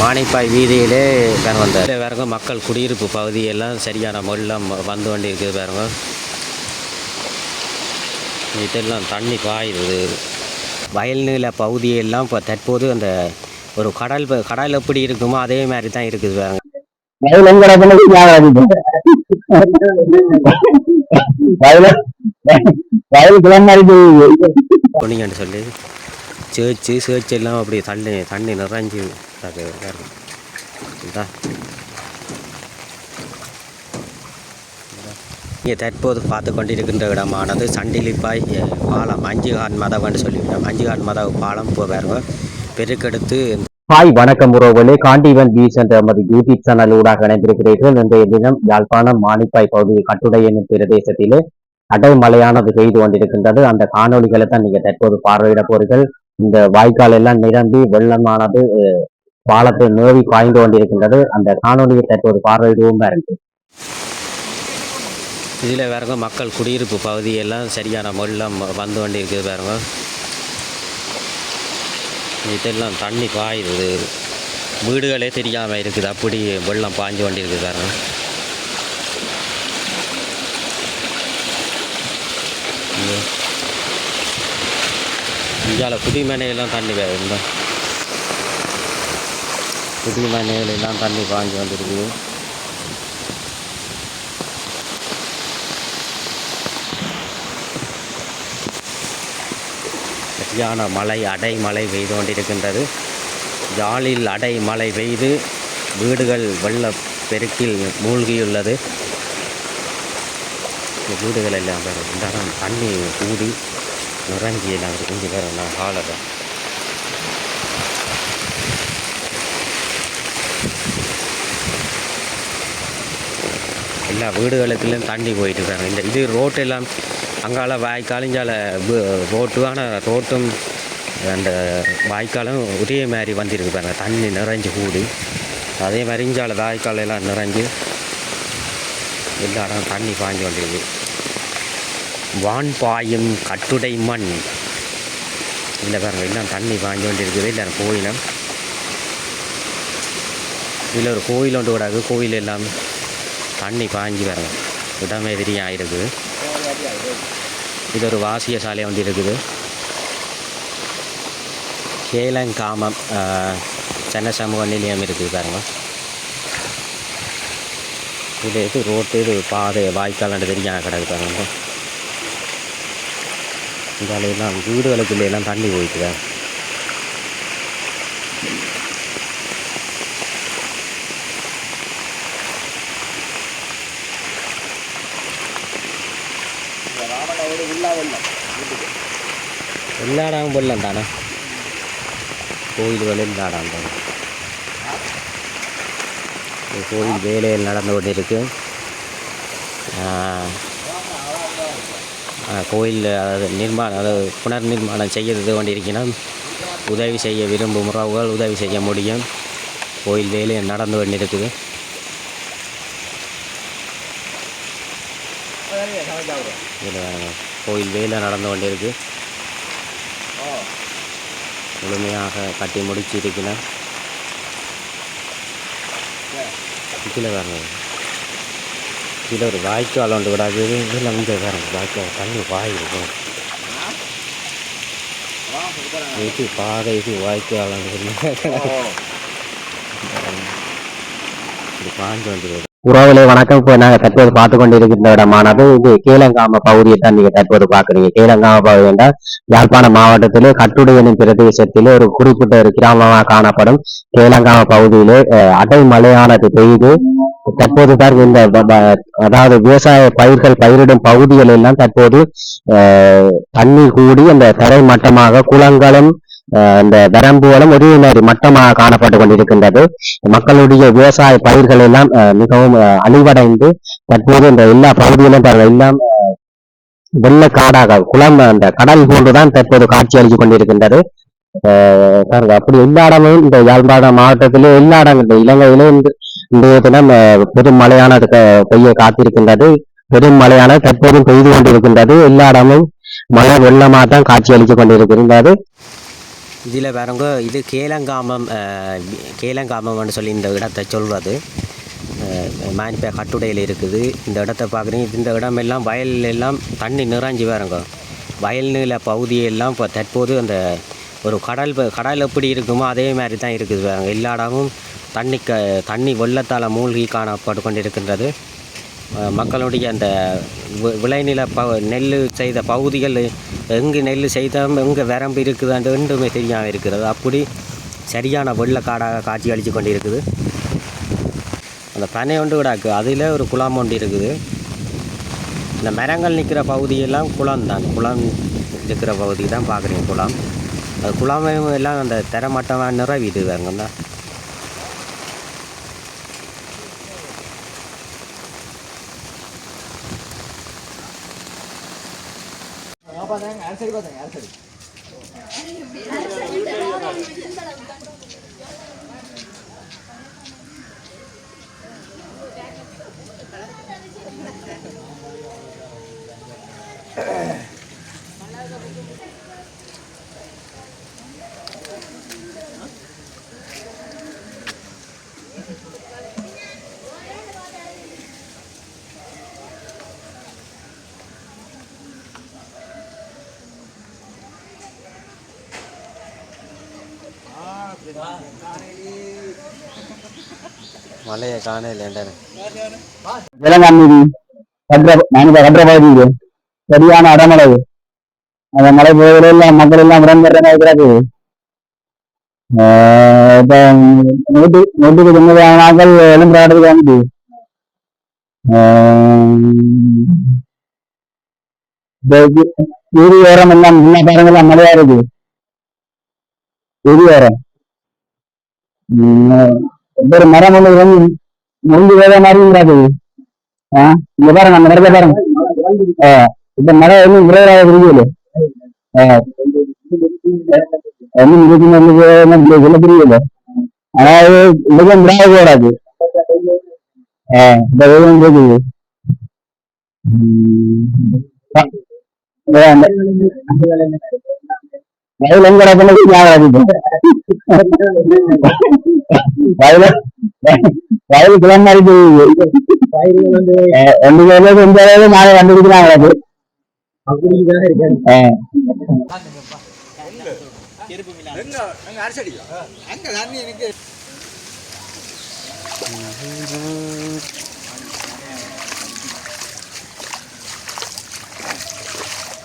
மானிப்பாய் வீதியிலே வேறு வந்த வேறுங்க மக்கள் குடியிருப்பு பகுதியெல்லாம் சரியான முறையில் வந்து கொண்டு இருக்குது பாருங்க. இதெல்லாம் தண்ணி பாயுது. வயல்நில பகுதியெல்லாம் இப்போ தற்போது அந்த ஒரு கடல் கடல் எப்படி இருக்குமோ அதே மாதிரி தான் இருக்குது பாருங்க. வயல் வயல கிளம்பி. சொல்லி. சேர்ச்சு சேர்ச்சு எல்லாம் அப்படி தண்ணி தண்ணி நிறைஞ்சு அது இதா இங்கே தற்போது பார்த்து கொண்டிருக்கின்ற இடமானது சண்டிலிப்பாய் பாலம் அஞ்சுகான் மதம் என்று சொல்லிவிட்டோம். அஞ்சுகான் மத பாலம் போவாருங்க பெருக்கெடுத்து ஹாய் வணக்கம் உறவுகளே. காண்டிவன் பீஸ் என்ற நமது யூடியூப் சேனல் ஊடாக இணைந்திருக்கிறீர்கள். இன்றைய தினம் யாழ்ப்பாணம் மானிப்பாய் பகுதி கட்டுடை என்னும் பிரதேசத்திலே அடைமழையானது பெய்து கொண்டிருக்கின்றது. அந்த காணொளிகளை தான் நீங்க தற்போது பார்வையிட போறீர்கள் இந்த வாய்க்கால் எல்லாம் நிரம்பி வெள்ளமானது பாலத்தை நோவி பாய்ந்து கொண்டிருக்கின்றது. அந்த காணொலியை தற்போது பார்வையிடுவோம் இருக்கு இதில் பாருங்க மக்கள் குடியிருப்பு பகுதியெல்லாம் சரியான முறையில் வந்து கொண்டு இருக்குது பாருங்க. இதெல்லாம் தண்ணி பாயுது. வீடுகளே தெரியாமல் இருக்குது. அப்படி வெள்ளம் பாய்ஞ்சு கொண்டு இருக்குது பாருங்க. இந்தியாவில் புதுமனையெல்லாம் தண்ணி இந்த புதுமனைகளெல்லாம் தண்ணி பாஞ்சு வந்துருக்குது சரியான மழை அடை மழை பெய்து கொண்டிருக்கின்றது. ஜாலில் அடை மழை பெய்து வீடுகள் வெள்ள பெருக்கில் மூழ்கியுள்ளது. வீடுகள் எல்லாம் இந்த தண்ணி கூடி நுறங்கி நாங்கள் கொஞ்சம் இங்கே நான் நான் ஹாலதான். எல்லா வீடுகளுக்குள்ளேயும் தண்ணி போயிட்டு இருக்காங்க. இந்த இது ரோட்டெல்லாம் அங்கால வாய்க்காலிஞ்சால ரோட்டு ஆனால் ரோட்டும் அந்த வாய்க்காலும் ஒரே மாதிரி வந்திருக்கு பாருங்க. தண்ணி நிறைஞ்சு கூடி. அதே மாதிரி இஞ்சால வாய்க்கால் எல்லாம் நிறைஞ்சு எல்லா இடம் தண்ணி பாய்ஞ்சு கொண்டிருக்கு வான் பாயும் கட்டுடை மண். இல்லை பாருங்க எல்லாம் தண்ணி பாய்ஞ்சு கொண்டிருக்குது. இல்லை கோயிலம். இதில் ஒரு கோயில் ஒன்று கூடாது கோயில் எல்லாம் தண்ணி பாய்ஞ்சி வரணும் இடமே தெரியும் இருக்குது இது ஒரு வாசிய சாலை ஒன்று இருக்குது. கேலங்காமம் சென்னை சமூக நிலையம் இருக்குது பாருங்க. இது இது ரோட்டு இது பாதை வாய்க்கால் தெரியாம. கிடக்கு பாருங்க. இதால எல்லாம் வீடுகளுக்குள்ள தண்ணி போயிட்டு எல்லா இடமும் போடலாம் தானே? கோயில் வேலையில் இடம் தானே கோயில் வேலையில் நடந்து கொண்டு இருக்குது கோயில் அதாவது நிர்மாணம் அதாவது புனர் நிர்மாணம் செய்யறது கொண்டிருக்கணும் உதவி செய்ய விரும்பும் உறவுகள் உதவி செய்ய முடியும். கோயில் வேலை நடந்து கொண்டு இருக்குது இதில் கோயில் வேலை நடந்து கொண்டிருக்கு. முழுமையாக கட்டி முடிச்சிருக்கிறேன் கீழே வரணும். இதில் ஒரு வாய்க்கால் ஒன்று விடாது இதில் இங்கே பாருங்க வாய்க்கால் தண்ணி வாய் இருக்கும் இது பாதை இது வாய்க்கால் இது பாஞ்சு வந்துடுது உறவுகளே வணக்கம் இப்போ நாங்க தற்போது பார்த்து கொண்டிருக்கின்ற இடமானது இது கீழங்காம பகுதியை தான் நீங்க தற்போது பாக்குறீங்க கீழங்காம பகுதி என்றால் யாழ்ப்பாண மாவட்டத்திலே கட்டுடை எனும் பிரதேசத்திலே ஒரு குறிப்பிட்ட ஒரு கிராமமாக காணப்படும் கீழங்காம பகுதியிலே அடை மழையானது பெய்து தற்போது தான் இந்த அதாவது விவசாய பயிர்கள் பயிரிடும் பகுதிகள் எல்லாம் தற்போது அஹ், கூடி அந்த தரை மட்டமாக குளங்களும் இந்த வரம்புகளும் உரிமை மட்டமாக காணப்பட்டு கொண்டிருக்கின்றது. மக்களுடைய விவசாய பயிர்கள் எல்லாம் அஹ், மிகவும் அஹ், அழிவடைந்து தற்போது இந்த எல்லா பகுதியிலும் எல்லாம் அஹ், வெள்ளக்காடாக குளம் அந்த கடல் போன்றுதான் தற்போது காட்சி அளித்துக் கொண்டிருக்கின்றது. அஹ், பாருங்க அப்படி எல்லா இடமும் இந்த யாழ்ப்பாணம் மாவட்டத்திலே எல்லா இடங்களும் இந்த இலங்கையிலே இந்த இன்றைய தினம் பெரும் மழையான பெய்ய காத்திருக்கின்றது. பெரும் மழையான தற்போதும் பெய்து கொண்டிருக்கின்றது. எல்லா இடமும் மழை வெள்ளமாக தான் காட்சி அளித்துக் கொண்டிருக்கின்றது. இதில் பாருங்க இது கேலங்காமம் கேலங்காமம்னு சொல்லி இந்த இடத்தை சொல்வது. மானிப்பே கட்டுடையில் இருக்குது. இந்த இடத்த பார்க்குறீங்க. இந்த இடம் எல்லாம் வயல் எல்லாம் தண்ணி நிறைஞ்சி பாருங்க வயல் நில பகுதியெல்லாம் இப்போ தற்போது அந்த ஒரு கடல் கடல் எப்படி இருக்குமோ அதே மாதிரி தான் இருக்குது பாருங்க எல்லா இடமும் தண்ணி க தண்ணி வெள்ளத்தால் மூழ்கி காணப்பட்டு கொண்டிருக்கின்றது. மக்களுடைய அந்த வி- விளைநில ப நெல் செய்த பகுதிகள் எங்கு நெல் செய்தோம் எங்கே வரம்பு இருக்குதுன்ட்டு ரெண்டுமே தெரியாமல் இருக்கிறது. அப்படி சரியான வெள்ளக்காடாக காட்சி அளித்து கொண்டு இருக்குது அந்த பனை ஒன்று கிடாக்கு அதில் ஒரு குளம் ஒன்று இருக்குது. இந்த மரங்கள் நிற்கிற பகுதியெல்லாம் குளம் தான். குளம் இருக்கிற பகுதி தான் பார்க்குறீங்க குளம். அது குளமும் எல்லாம் அந்த தரமட்டமாக நிறைவிது வேறுங்க தான் மலையை காணலேண்டானே வேளாங்கண்ணி கன்ற நாங்கள் கன்ற பகுதியில் சரியான அடமலை அந்த மலை பகுதியில எல்லாம் மக்கள் எல்லாம் உடன்படுற இருக்கிறது ஆஹ் நூற்று நூற்றுக்கு தொண்ணூறு நாட்கள் வந்து ஓரம் எல்லாம் முன்ன பாருங்க எல்லாம் இருக்கு ஓரம். ஒவ்வொரு மரம் ஒன்று வந்து வேற மாதிரி இருக்காது ஆ, இங்க பாருங்க அந்த மரத்தை பாருங்க. ஆ, இந்த மரம் இன்னும் விரைவாக புரியல இன்னும் இதுக்கு வந்து நமக்கு சொல்ல புரியல அதாவது மிகவும் விரைவாக கூடாது ஆ, இந்த உம், வயல் எங்க கிடக்குன்னு ஞாபகம் இருக்கு. வயல வயல் கிளம்ப மாதிரி தெரியுது அஹ் ரெண்டு பேரும் எந்த அளவு நாங்க கண்டுபிடிக்கலாம் அது. அஹ்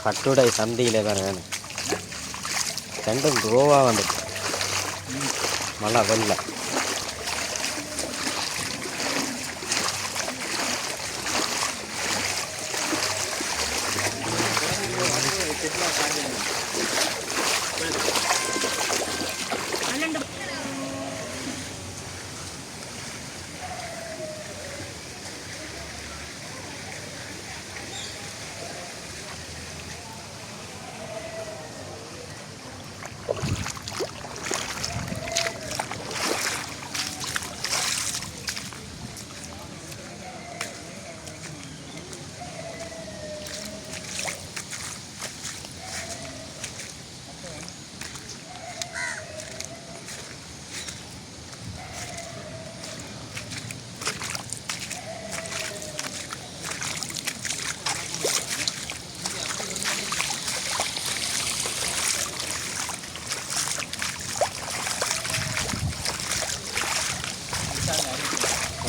கட்டுடை சந்தையில் வேறு வேணும். ரெண்டும் ரோவாக வந்துட்டு மழை வெள்ள.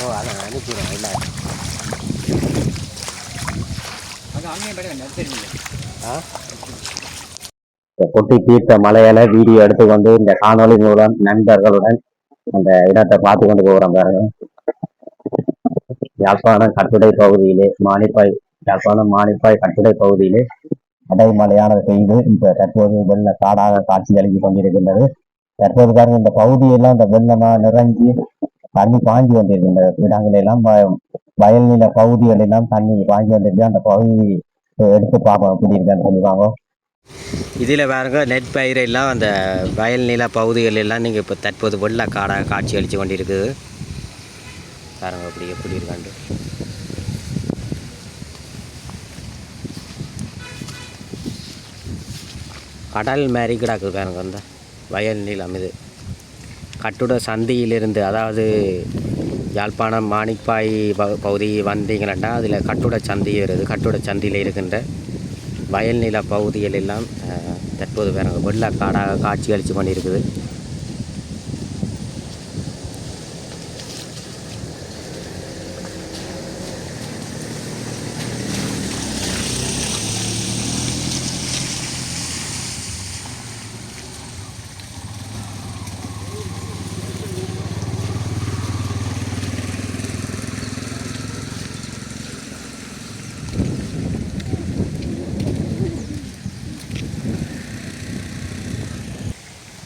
ஓ அதை அனுப்பிடுவோம் இல்லை கொட்டி தீர்த்த மலையில வீடியோ எடுத்து கொண்டு இந்த காணொலி மூலம் நண்பர்களுடன் அந்த இடத்தை பார்த்து கொண்டு போகிறோம் பாருங்க. யாழ்ப்பாணம் கட்டுடை பகுதியிலே மானிப்பாய் யாழ்ப்பாணம் மானிப்பாய் கட்டுடை பகுதியிலே அடவு பெய்து இந்த தற்போது வெள்ள காடாக காட்சி அளித்து கொண்டிருக்கின்றது. தற்போது பாருங்க இந்த பகுதியெல்லாம் இந்த வெள்ளமா நிறைஞ்சி தண்ணி பாஞ்சு இந்த இடங்கள் எல்லாம் வ- வயல் நில பகுதிகள் எல்லாம் தண்ணி பாஞ்சு கொண்டிருக்கு அந்த பகுதி எடுத்து பார்ப்போம். எப்படி இருக்கான்னு சொல்லுவாங்க இதில் பாருங்க நெட் எல்லாம் அந்த வயல் நில பகுதிகள் எல்லாம் நீங்கள் இப்போ தற்போது வெள்ள காடாக காட்சி அளித்து கொண்டிருக்குது. பாருங்க அப்படி எப்படி இருக்காண்டு. கடல் மாதிரி கிடக்குது பாருங்க அந்த வயல் நிலம் இது. கட்டுட சந்தியிலிருந்து அதாவது யாழ்ப்பாணம் மாணிப்பாய் ப- பகுதி வந்தீங்கன்னா அதில் கட்டுட சந்தி வருது. கட்டுட சந்தியில் இருக்கின்ற வயல்நில பகுதிகள் எல்லாம் தற்போது வேற வெள்ளக்காடாக காட்சி அளித்து பண்ணியிருக்குது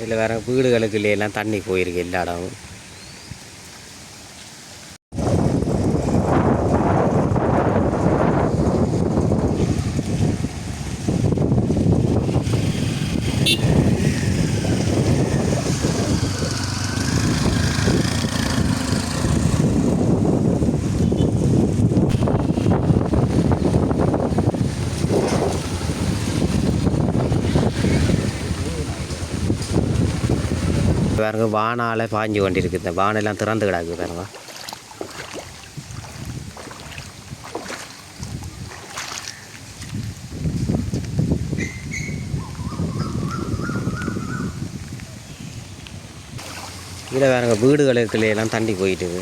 இதில் வேற வீடுகளுக்கு இல்லையெல்லாம் தண்ணி போயிருக்கு எல்லா இடமும். பாருங்க வானால் பாஞ்சு கொண்டிருக்கு. இந்த வானெல்லாம் திறந்து கிடக்கு பாருங்க. இதில் வேறுங்க வீடுகளுக்குள்ள எல்லாம் தண்ணி போயிட்டுது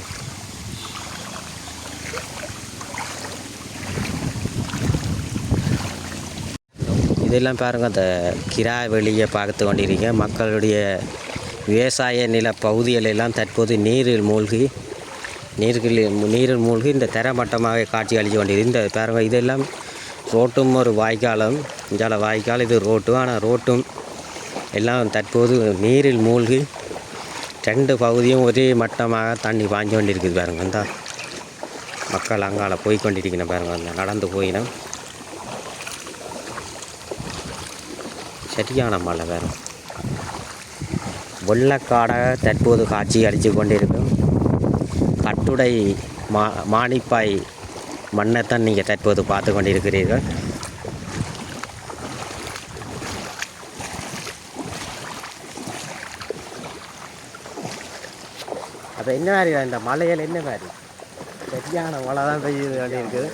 இதெல்லாம் பாருங்கள் அந்த கிரா வெளியே பார்த்து கொண்டிருக்கேன் மக்களுடைய விவசாய நில பகுதிகள் எல்லாம் தற்போது நீரில் மூழ்கி நீர்கள் நீரில் மூழ்கி இந்த தரமட்டமாக காட்சி அளித்து கொண்டிருக்கு இந்த பாருங்க இதெல்லாம் ரோட்டும் ஒரு வாய்க்காலம் இஞ்சால வாய்க்கால் இது ரோட்டும் ஆனால் ரோட்டும் எல்லாம் தற்போது நீரில் மூழ்கி ரெண்டு பகுதியும் ஒரே மட்டமாக தண்ணி பாய்ஞ்சு கொண்டிருக்குது பாருங்க. இந்த மக்கள் அங்கால போய் கொண்டிருக்கணும் பாருங்க. அந்த நடந்து போயினோம் சரியான மழை வேறு. வெள்ளக்காடாக தற்போது காட்சி அளித்து கொண்டிருக்கும். கட்டுடை மா மானிப்பாய் மண்ணைத்தான் நீங்கள் தற்போது பார்த்து கொண்டிருக்கிறீர்கள். அப்போ என்ன மாதிரி இந்த மலையில் என்ன மாதிரி? சரியான மழை தான் பெய்யுது அப்படி இருக்குது.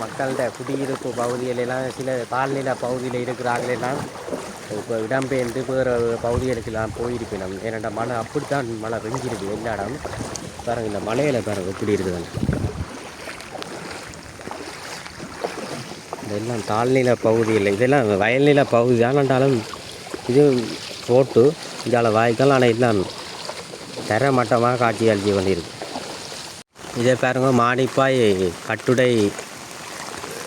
மக்கள்கிட்ட குடியிருப்பு பகுதிகளெல்லாம் சில தாழ்நில பகுதியில் இருக்கிறாங்களெல்லாம் இப்போ இடம்பெயர்ந்து வேறு பகுதிகளுக்கெல்லாம் நம்ம ஏன்னா மழை அப்படித்தான் மழை பெஞ்சிருக்கு எல்லா இடம் பாருங்க இந்த மலையில் பாருங்க எப்படி இருக்குதுன்னு இதெல்லாம் தாழ்நில பகுதியில் இதெல்லாம் வயல்நில பகுதி. தானண்டாலும் இது போட்டு இதால் வாய்க்கால் ஆனால் எல்லாம் தரமட்டமாக காட்சி அழிஞ்சு கொண்டிருக்கு இதே பாருங்க மாடிப்பாய் கட்டுடை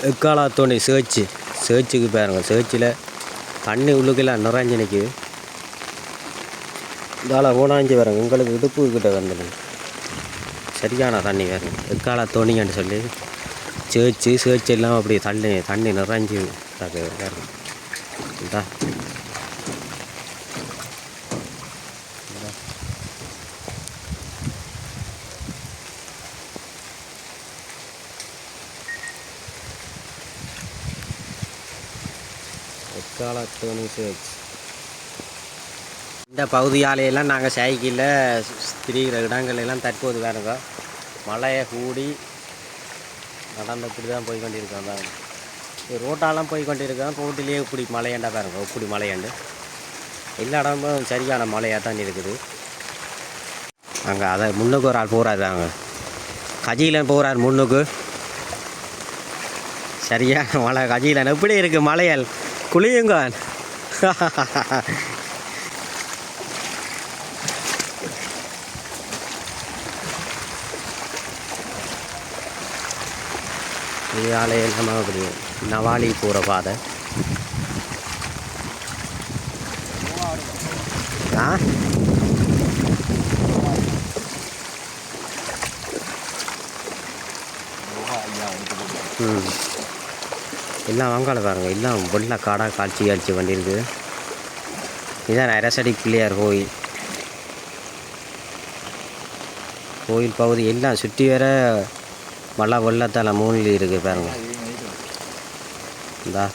எக்காலத்தோணி சேர்ச்சு சேர்ச்சுக்கு பாருங்கள் சேர்ச்சில் தண்ணி உள்ளுக்கெல்லாம் நிறைஞ்சு நிற்குது இதால் ஊனாஞ்சி வரேன் உங்களுக்கு இடுப்பு கிட்ட வந்துடுங்க சரியான தண்ணி வேறு. எக்கால தோணிங்கன்னு சொல்லி சேர்ச்சி சேர்ச்சு எல்லாம் அப்படி தண்ணி தண்ணி நிறைஞ்சு அது வேறு. இதா எக்கால தோணி சேர்ச்சு இந்த பகுதியாலையெல்லாம் நாங்கள் சைக்கிளில் திரிகிற இடங்கள் எல்லாம் தற்போது வேறுங்க மழையை கூடி நடந்து இப்படி தான் போய் கொண்டிருக்கோம் தான் ரோட்டாலாம் போய் கொண்டிருக்கோம். ரோட்டிலேயே இப்படி மழையாண்டா பாருங்க. இப்படி மழையாண்டு. எல்லா இடமும் சரியான மழையாக தான் இருக்குது. அங்கே அதை முன்னுக்கு ஒரு ஆள் போகிறாரு அங்கே கஜியில் போகிறார் முன்னுக்கு. சரியான மழை கஜியில். எப்படி இருக்குது மலையால் குளியுங்க இதால் எல்லாமே அப்படி நவாலி போகிற பாதை ஆ? ம். எல்லாம் வாங்கால பாருங்கள் எல்லாம் வெள்ள காடாக காய்ச்சி காய்ச்சி பண்ணியிருக்கு இதான் அரசடி பிள்ளையார் கோயில். கோயில் பகுதி எல்லாம் சுற்றி வர மழை வெள்ளத்தால் மூணில் இருக்குது பாருங்கள் இந்தா.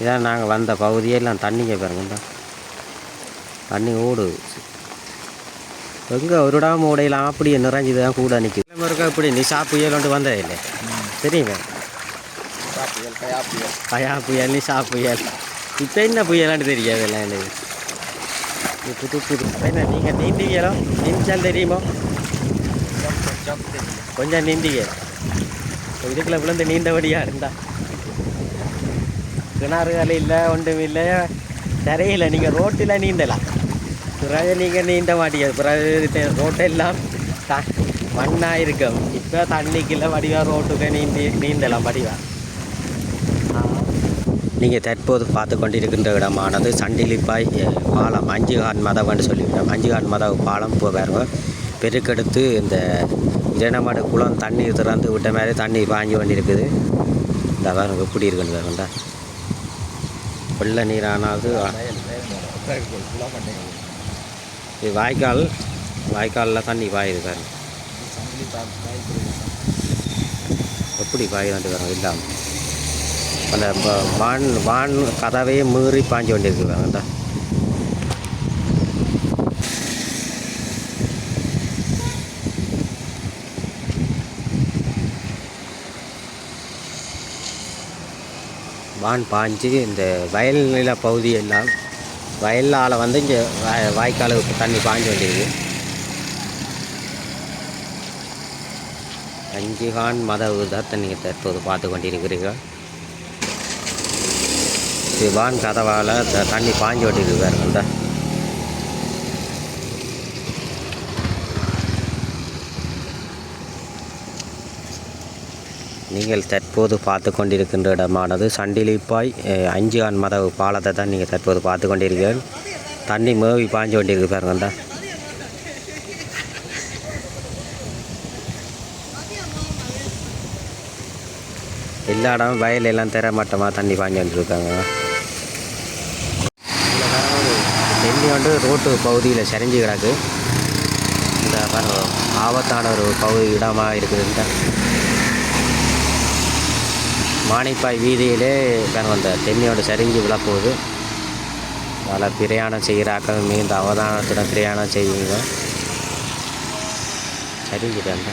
இதான் நாங்கள் வந்த பகுதியே எல்லாம் தண்ணிங்க பாருங்க. தான் தண்ணி ஓடுது. எங்கே ஒரு இடம் ஓடையெல்லாம் அப்படியே நிறைஞ்சு தான் கூட நிற்குது இருக்க இப்படி? நீ சாப்பு ஏழு வந்ததே இல்லை? தெரியுமே பயா கயா புயல் நீ சாப்பு நிஷா புயல். இப்போ என்ன புயலான்னு தெரியாது எல்லாம் எனக்கு. இது புது புது. என்ன நீங்கள் நீந்திங்களோ நீந்தால் தெரியுமோ? கொஞ்சம் தெரியும் நீந்திங்க இதுக்குள்ள விழுந்து நீந்தபடியாக இருந்தா? வேலை இல்லை ஒன்றும் இல்லை. தரையில் நீங்கள் ரோட்டில் நீந்தலாம். பிறகு நீங்கள் மாட்டேங்குது மாட்டீங்க பிறகு ரோட்டெல்லாம் த மண்ணாக இருக்கும் இப்போ தண்ணிக்குள்ள வடிவா ரோட்டுக்கு நீந்தி நீந்தலாம். வடிவா. நீங்கள் தற்போது பார்த்து கொண்டிருக்கின்ற இடமானது சண்டிலிப்பாய் பாலம் அஞ்சுகான் மதவன்னு சொல்லிவிட்டோம். அஞ்சுகான் மதவு பாலம் இப்போ பெருக்கெடுத்து இந்த இரணமாடு குளம் தண்ணீர் திறந்து விட்ட மாதிரி தண்ணி பாஞ்சு கொண்டிருக்குது. இந்த பாருங்க எப்படி இருக்குன்னு பாருங்கடா வெள்ள நீரானது வயல் வயல் ஃபுல்லாக மாட்டேங்குது இது வாய்க்கால் வாய்க்காலில் தண்ணி பாயுது பாருங்க. எப்படி பாயுது பாருங்க இல்லாமல் அந்த வான் வான் கதவையே மீறி பாஞ்சு கொண்டிருக்கு பாருங்கடா வான் பாஞ்சு இந்த வயல் நில பகுதியெல்லாம் வயலால் வந்து இங்கே வாய்க்காலுக்கு தண்ணி பாய்ஞ்சு கொண்டிருக்கு அஞ்சுகான் மத உதத்தை நீங்கள் தற்போது பார்த்து கொண்டிருக்கிறீர்கள். சிவான் கதவால் த- தண்ணி பாய்ஞ்சு கொண்டிருக்கு பாருங்க நீங்கள் தற்போது பார்த்து கொண்டிருக்கின்ற இடமானது சண்டிலிப்பாய் அஞ்சு ஆண் மத பாலத்தை தான் நீங்கள் தற்போது பார்த்து கொண்டிருக்கிறீர்கள். தண்ணி மேவி பாஞ்சு கொண்டிருக்கு பாருங்க எல்லா இடமும் வயல் எல்லாம் தெர மட்டமாக தண்ணி பாஞ்சு வந்துருக்காங்க தண்ணி வந்து ரோட்டு பகுதியில் சரிஞ்சு கிடக்கு. இந்த ஆபத்தான ஒரு பகுதி இடமாக இருக்குதுன்ட்டு மானிப்பாய் வீதியிலே பாருங்க அந்த தென்னியோட சரிஞ்சு விழப்போகுது. பல பிரயாணம் செய்கிறாக்கள் மிகுந்த அவதானத்துடன் பிரயாணம் செய்யுங்க சரிஞ்சுட்டாங்க